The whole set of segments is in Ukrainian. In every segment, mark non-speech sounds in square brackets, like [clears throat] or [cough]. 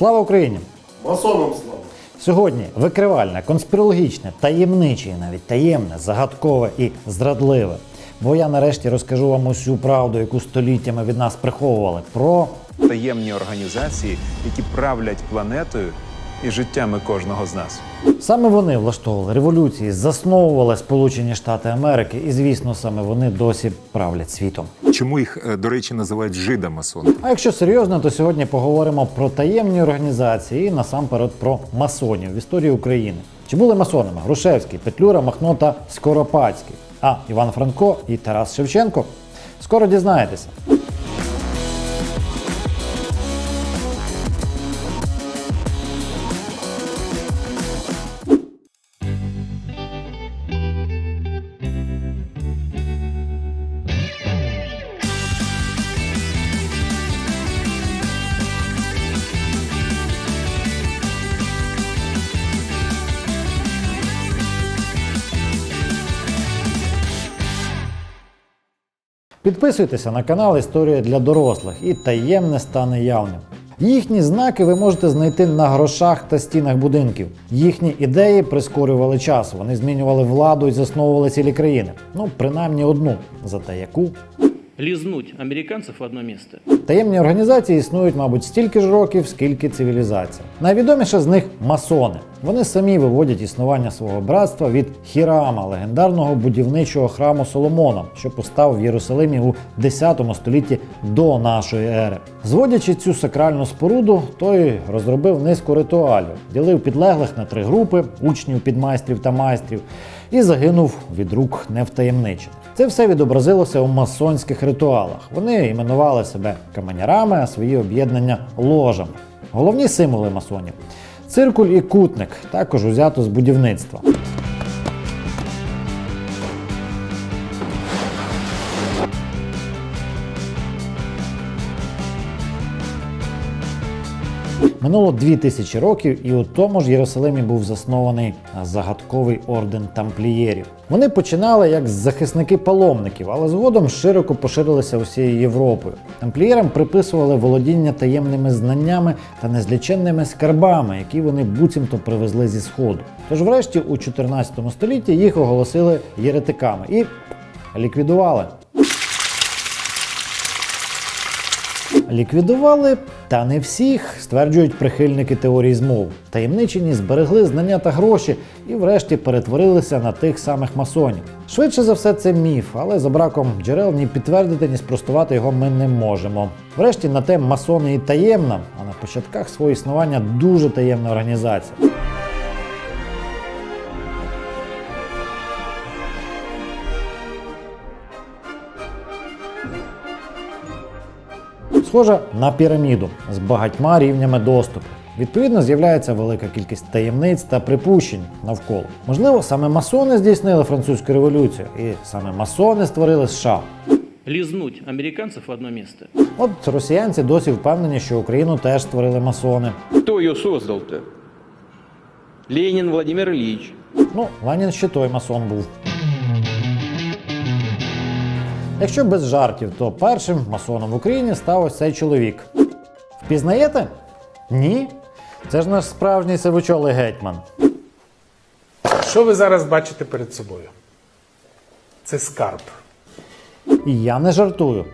Слава Україні! Масонам слава! Сьогодні викривальне, конспірологічне, таємниче, і навіть таємне, загадкове і зрадливе. Бо я нарешті розкажу вам усю правду, яку століттями від нас приховували про таємні організації, які правлять планетою і життями кожного з нас. саме вони влаштовували революції, засновували Сполучені Штати Америки, і звісно, саме вони досі правлять світом. Чому їх, е, до речі, називають жидомасони? А якщо серйозно, то сьогодні поговоримо про таємні організації і насамперед про масонів в історії України. Чи були масонами Грушевський, Петлюра, Махно та Скоропадський? А Іван Франко і Тарас Шевченко? Скоро дізнаєтеся. Підписуйтеся на канал Історія для дорослих і таємне стане явним. Їхні знаки ви можете знайти на грошах та стінах будинків. Їхні ідеї прискорювали час. Вони змінювали владу і засновували цілі країни. Ну, принаймні одну, зате яку. лизнуть американцев в одно место. Таємні організації існують, мабуть, стільки ж років, скільки цивілізація. Найвідоміша з них масони. Вони самі виводять існування свого братства від Хірама, легендарного будівничого храму Соломона, що постав в Єрусалимі у 10 столітті до нашої ери. Зводячи цю сакральну споруду, той розробив низку ритуалів, ділив підлеглих на три групи учнів, підмайстрів та майстрів, і загинув від рук невтаємничених. Це все відобразилося у масонських ритуалах. Вони іменували себе каменярами, а свої об'єднання ложами. Головні символи масонів циркуль і кутник, також узято з будівництва. Минуло дві тисячі років, і у тому ж Єрусалимі був заснований загадковий орден тамплієрів. Вони починали як захисники паломників, але згодом широко поширилися усією Європою. Тамплієрам приписували володіння таємними знаннями та незліченними скарбами, які вони буцімто привезли зі сходу. Тож, врешті, у 14 столітті їх оголосили єретиками і ліквідували. Ліквідували, та не всіх, стверджують прихильники теорії змов. Таємничені зберегли знання та гроші і, врешті, перетворилися на тих самих масонів. Швидше за все, це міф, але за браком джерел ні підтвердити, ні спростувати його ми не можемо. Врешті на те масони і таємна, а на початках свого існування дуже таємна організація. Схожа на піраміду з багатьма рівнями доступу. Відповідно, з'являється велика кількість таємниць та припущень навколо. Можливо, саме масони здійснили французьку революцію, і саме масони створили США. Лизнуть американцев в одно место. От росіянці досі впевнені, що Україну теж створили масони. Кто ее создал-то? Ленин Владимир Ильич. Ну, Ленін ще той масон був. Якщо без жартів, то першим масоном в Україні став ось цей чоловік. Впізнаєте? Ні? Це ж наш справжній сивочолий гетьман. Що ви зараз бачите перед собою? Це скарб. І я не жартую.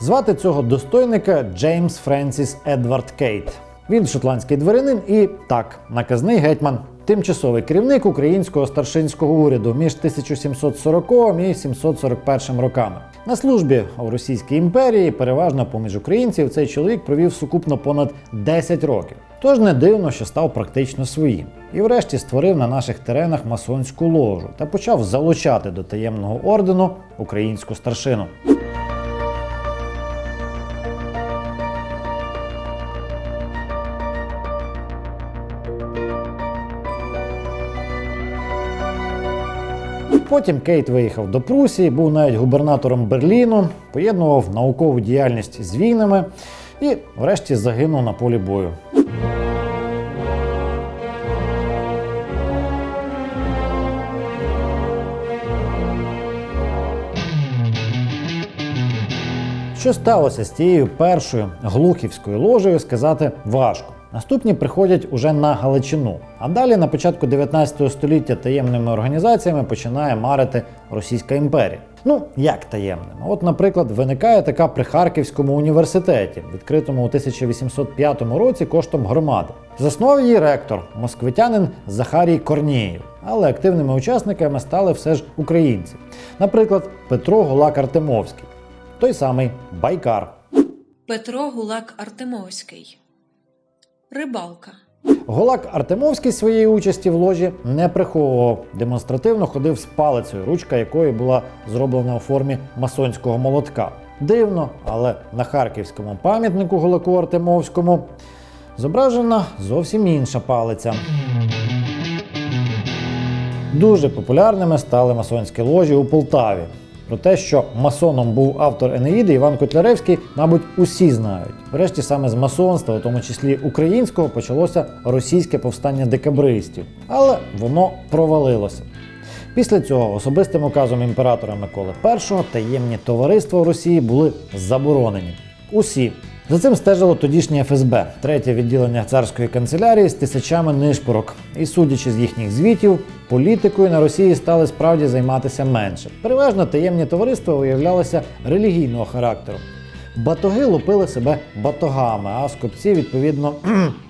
Звати цього достойника Джеймс Френсіс Едвард Кейт. Він шотландський дворянин і так, наказний гетьман, тимчасовий керівник українського старшинського уряду між 1740 і 741 роками. На службі у Російській імперії, переважно поміж українців, цей чоловік провів сукупно понад 10 років. Тож не дивно, що став практично своїм. І врешті створив на наших теренах масонську ложу та почав залучати до таємного ордену українську старшину. Потім Кейт виїхав до Прусії, був навіть губернатором Берліну, поєднував наукову діяльність з війнами і, врешті, загинув на полі бою. Що сталося з тією першою глухівською ложею, сказати важко. Наступні приходять уже на Галичину. А далі на початку 19 століття таємними організаціями починає марити Російська імперія. Ну, як таємними? От, наприклад, виникає така при Харківському університеті, відкритому у 1805 році коштом громади. Заснував її ректор, москвитянин Захарій Корнієв. Але активними учасниками стали все ж українці. Наприклад, Петро Гулак Артемовський, той самий Байкар. Петро Гулак Артемовський. Рибалка. Голак Артемовський своєї участі в ложі не приховував, демонстративно ходив з палицею, ручка якої була зроблена у формі масонського молотка. Дивно, але на харківському пам'ятнику Голаку Артемовському зображена зовсім інша палиця. Дуже популярними стали масонські ложі у Полтаві. Про те, що масоном був автор Енеїди Іван Котляревський, мабуть, усі знають. Врешті саме з масонства, у тому числі українського, почалося російське повстання декабристів, але воно провалилося. Після цього особистим указом імператора Миколи І таємні товариства в Росії були заборонені. Усі. За цим стежило тодішнє ФСБ, третє відділення царської канцелярії з тисячами нишпорок. І судячи з їхніх звітів, політикою на Росії стали справді займатися менше. Переважно таємні товариства виявлялися релігійного характеру. Батоги лупили себе батогами, а скопці, відповідно, [clears throat]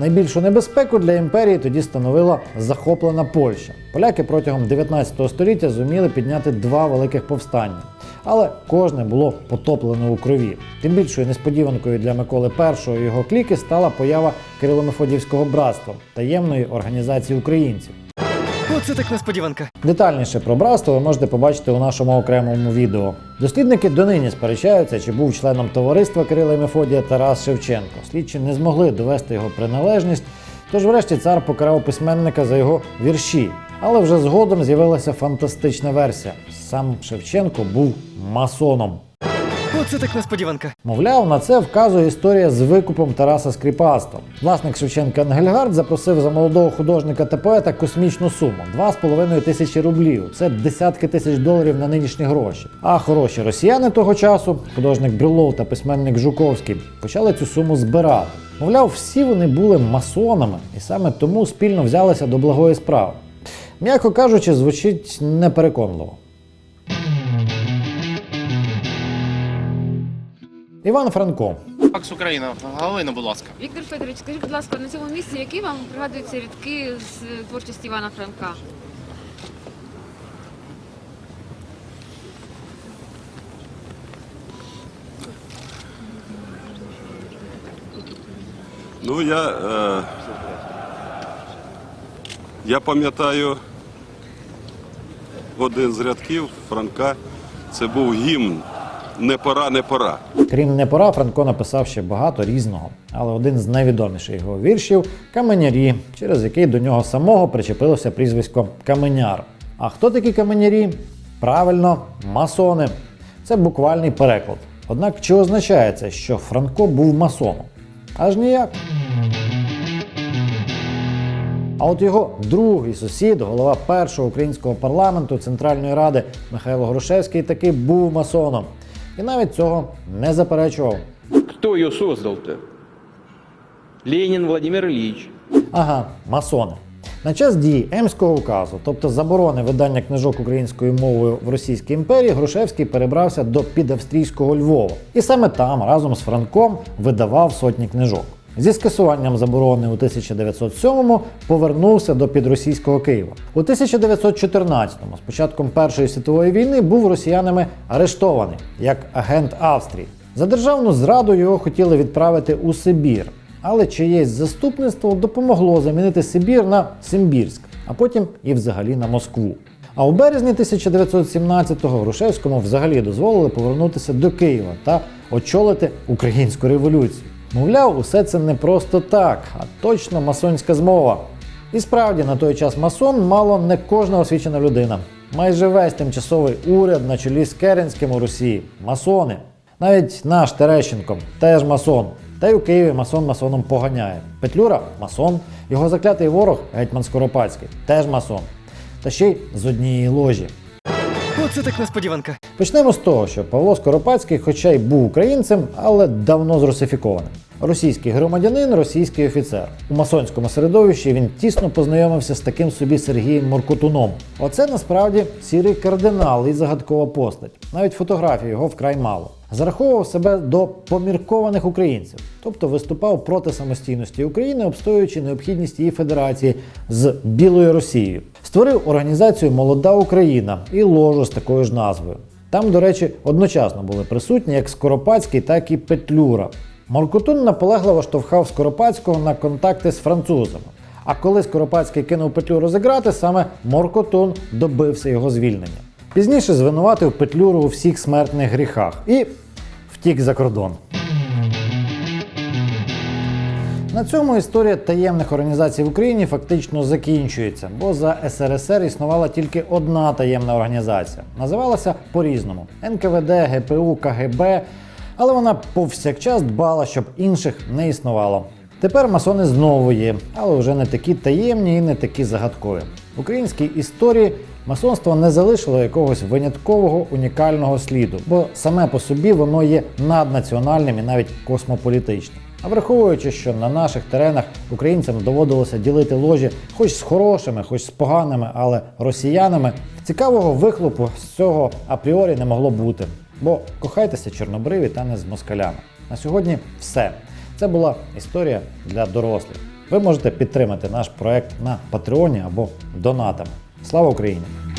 Найбільшу небезпеку для імперії тоді становила захоплена Польща. Поляки протягом 19 століття зуміли підняти два великих повстання, але кожне було потоплено у крові. Тим більшою несподіванкою для Миколи І і його кліки стала поява Кирило-Мефодіївського братства таємної організації українців. Оце так несподіванка. Детальніше про братство ви можете побачити у нашому окремому відео. Дослідники донині сперечаються, чи був членом товариства Кирила і Мефодія Тарас Шевченко. Слідчі не змогли довести його приналежність, тож врешті цар покарав письменника за його вірші. Але вже згодом з'явилася фантастична версія. Сам Шевченко був масоном. Оце так несподіванка. Мовляв, на це вказує історія з викупом Тараса Скрипаста. Власник Шевченка Енгельгард запросив за молодого художника та поета космічну суму 2,5 тисячі рублів. Це десятки тисяч доларів на нинішні гроші. А хороші росіяни того часу, художник Брюлов та письменник Жуковський, почали цю суму збирати. Мовляв, всі вони були масонами і саме тому спільно взялися до благої справи. М'яко кажучи, звучить непереконливо. Іван Франко, Пакс Україна, Галина, будь ласка. Віктор Федорович, скажіть, будь ласка, на цьому місці які вам пригадуються рядки з творчості Івана Франка? Ну, я, е, я пам'ятаю один з рядків Франка. Це був гімн Не пора, не пора. крім не пора, Франко написав ще багато різного, але один з найвідоміших його віршів Каменярі, через який до нього самого причепилося прізвисько Каменяр. А хто такі каменярі? Правильно, масони. Це буквальний переклад. Однак чи означає це, що Франко був масоном? Аж ніяк. А от його другий сусід, голова першого українського парламенту Центральної Ради Михайло Грушевський, таки був масоном. І навіть цього не заперечував. Хто його создав-то? Ленін Владимир Ілліч. Ага, масони. На час дії Емського указу, тобто заборони видання книжок українською мовою в Російській імперії, Грушевський перебрався до підавстрійського Львова. І саме там разом з Франком видавав сотні книжок. Зі скасуванням заборони у 1907-му повернувся до підросійського Києва. У 1914-му, з початком Першої світової війни, був росіянами арештований як агент Австрії. За державну зраду його хотіли відправити у Сибір, але чиєсь заступництво допомогло замінити Сибір на Симбірськ, а потім і взагалі на Москву. А у березні 1917-го Грушевському взагалі дозволили повернутися до Києва та очолити українську революцію. Мовляв, усе це не просто так, а точно масонська змова. І справді на той час масон мало не кожна освічена людина. Майже весь тимчасовий уряд на чолі з Керенським у Росії масони. Навіть наш Терещенко теж масон. Та й у Києві масон масоном поганяє. Петлюра масон, його заклятий ворог гетьман Скоропадський теж масон. Та ще й з однієї ложі. Оце так несподіванка. Почнемо з того, що Павло Скоропадський, хоча й був українцем, але давно зрусифікований. Російський громадянин, російський офіцер. У масонському середовищі він тісно познайомився з таким собі Сергієм Моркотуном. Оце насправді сірий кардинал і загадкова постать. Навіть фотографій його вкрай мало. Зараховував себе до поміркованих українців, тобто виступав проти самостійності України, обстоюючи необхідність її федерації з Білою Росією. Створив організацію Молода Україна і ложу з такою ж назвою. Там, до речі, одночасно були присутні як Скоропадський, так і Петлюра. Моркотун наполегливо штовхав Скоропадського на контакти з французами. А коли Скоропадський кинув Петлюру зіграти, саме Моркотун добився його звільнення. Пізніше звинуватив Петлюру у всіх смертних гріхах і втік за кордон. На цьому історія таємних організацій в Україні фактично закінчується, бо за СРСР існувала тільки одна таємна організація. Називалася по-різному: НКВД, ГПУ, КГБ, але вона повсякчас дбала, щоб інших не існувало. Тепер масони знову є, але вже не такі таємні і не такі загадкові. В українській історії масонство не залишило якогось виняткового унікального сліду, бо саме по собі воно є наднаціональним і навіть космополітичним. А враховуючи, що на наших теренах українцям доводилося ділити ложі хоч з хорошими, хоч з поганими, але росіянами, цікавого вихлопу з цього апріорі не могло бути. Бо кохайтеся чорнобриві та не з москалями. На сьогодні все. Це була історія для дорослих. Ви можете підтримати наш проект на Патреоні або донатами. Слава Україні!